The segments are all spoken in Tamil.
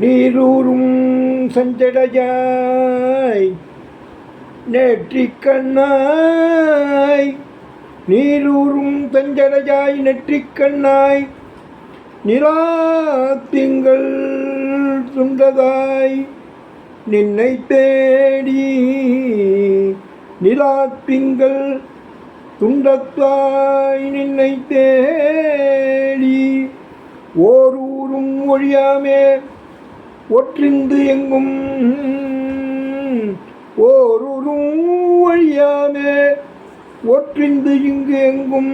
நீரூரும் சஞ்சடையாய். நெற்றிக் கண்ணாய் நீரூரும் தஞ்சடையாய் நெற்றிக் கண்ணாய் நிலா துண்டதாய் நின்னை தேடி நிலாத்திங்கள் துண்டத்தாய். நின்னை தேடி ஓரூரும் ஒழியாமே. ஒற்றிந்து எங்கும் ஓரூரும் ஒழியாமே ஒற்றிந்து இங்கு எங்கும்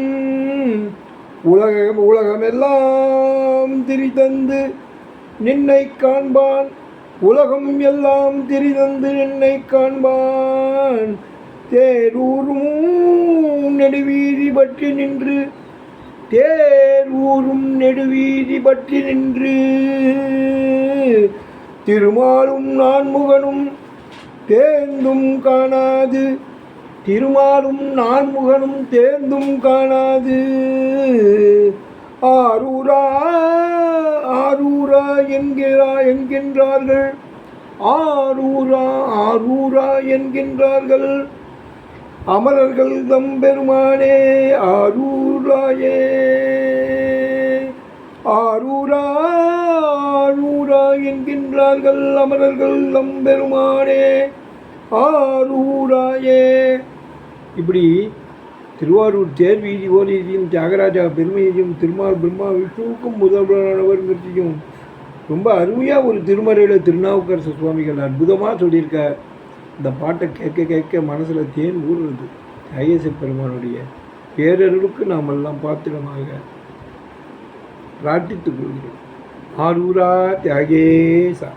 உலக உலகமெல்லாம் திரிதந்து நின்னை காண்பான். உலகம் எல்லாம் திரிதந்து நின்னை காண்பான். தேரூரும் நெடுவீதி பற்றி நின்று தேரூரும் நெடுவீதி பற்றி நின்று. திருமாலும் நான்முகனும் தேர்ந்தும் காணாது. திருமாலும் நான்முகனும் தேர்ந்தும் காணாது. ஆரூரா ஆரூரா என்கிறா என்கின்றார்கள். ஆரூரா ஆரூரா என்கின்றார்கள். அமரர்கள் தம்பெருமானே ஆரூராயே. ஆரூரா ஆரூரா என்கின்றார்கள் அமரர்கள் நம்பெருமானே ஆரூராயே இப்படி திருவாரூர் தேர் வீதி ஓதியதையும் தியாகராஜா பெருமையையும் திருமால் பிரம்மா விஷ்ணுவுக்கும் முதல்வரானவர்ங்கிறதையும் ரொம்ப அருமையாக ஒரு திருமறையில் திருநாவுக்கரசு சுவாமிகள் அற்புதமாக சொல்லியிருக்கார். இந்த பாட்டை கேட்க கேட்க மனசில் தேன் ஊறுறது ஐஎஸ்எ பெருமானுடைய பேரருளுக்கு நாம் எல்லாம் பாத்திரமாக பிரார்த்தித்துக் கொள்கிறோம். ஆரூரா தியாகேசா